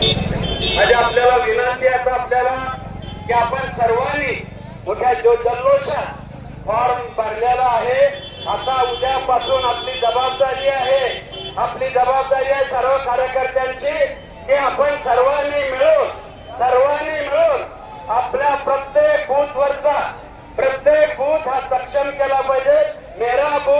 म्हणजे आपल्याला विनंती आता आपल्याला की आपण सर्वांनी मोठ्या जल्लोषात फॉर्म भरलेला आहे आता उद्यापासून आपली जबाबदारी आहे आपली जबाबदारी आहे सर्व कार्यकर्त्यांची की आपण सर्वांनी मिळून सर्वांनी मिळून आपल्या प्रत्येक बूथ वरचा प्रत्येक बूथ हा सक्षम केला पाहिजे. मेरा बूथ